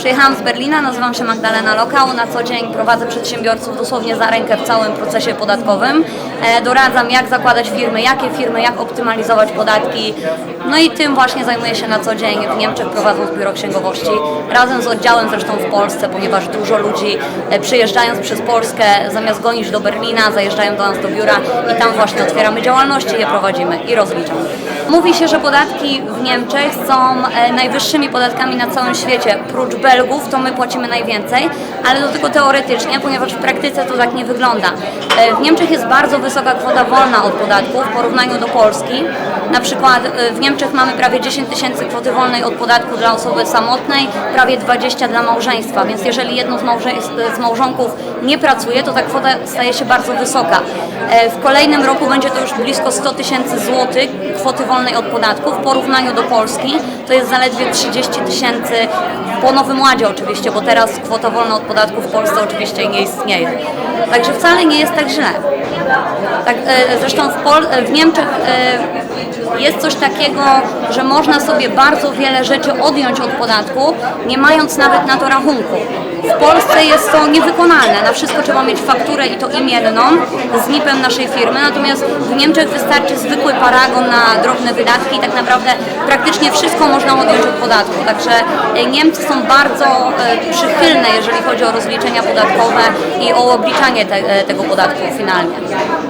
Przyjechałam z Berlina, nazywam się Magdalena Lokał. Na co dzień prowadzę przedsiębiorców dosłownie za rękę w całym procesie podatkowym. E, doradzam, jak zakładać firmy, jakie firmy, jak optymalizować podatki. No i tym właśnie zajmuję się na co dzień w Niemczech, prowadząc biuro księgowości. Razem z oddziałem zresztą w Polsce, ponieważ dużo ludzi e, przyjeżdżając przez Polskę, zamiast gonić do Berlina, zajeżdżają do nas do biura i tam właśnie otwieramy działalności, je prowadzimy i rozliczamy. Mówi się, że podatki w Niemczech są e, najwyższymi podatkami na całym świecie. Prócz Belgów to my płacimy najwięcej, ale to tylko teoretycznie, ponieważ w praktyce to tak nie wygląda. W Niemczech jest bardzo wysoka kwota wolna od podatków w porównaniu do Polski. Na przykład e, w Niemczech mamy prawie 10 tysięcy kwoty wolnej od podatku dla osoby samotnej, prawie 20 dla małżeństwa, więc jeżeli jedno z, małżeństw, z małżonków nie pracuje, to ta kwota staje się bardzo wysoka. E, W kolejnym roku będzie to już blisko 100 tysięcy złotych kwoty wolnej od podatku w porównaniu do Polski to jest zaledwie 30 tysięcy po Nowym Ładzie oczywiście, bo teraz kwota wolna od podatku w Polsce oczywiście nie istnieje. Także wcale nie jest tak źle. Tak, e, zresztą w, Pol- e, w Niemczech e, jest coś takiego, że można sobie bardzo wiele rzeczy odjąć od podatku, nie mając nawet na to rachunku. W Polsce jest to niewykonalne. Na wszystko trzeba mieć fakturę i to imienną z NIP-em naszej firmy, natomiast w Niemczech wystarczy zwykły paragon na drobne wydatki i tak naprawdę praktycznie wszystko można odjąć od podatku. Także e, Niemcy są bardzo e, przychylne, jeżeli chodzi o rozliczenia podatkowe i o obliczanie te, e, tego podatku finalnie.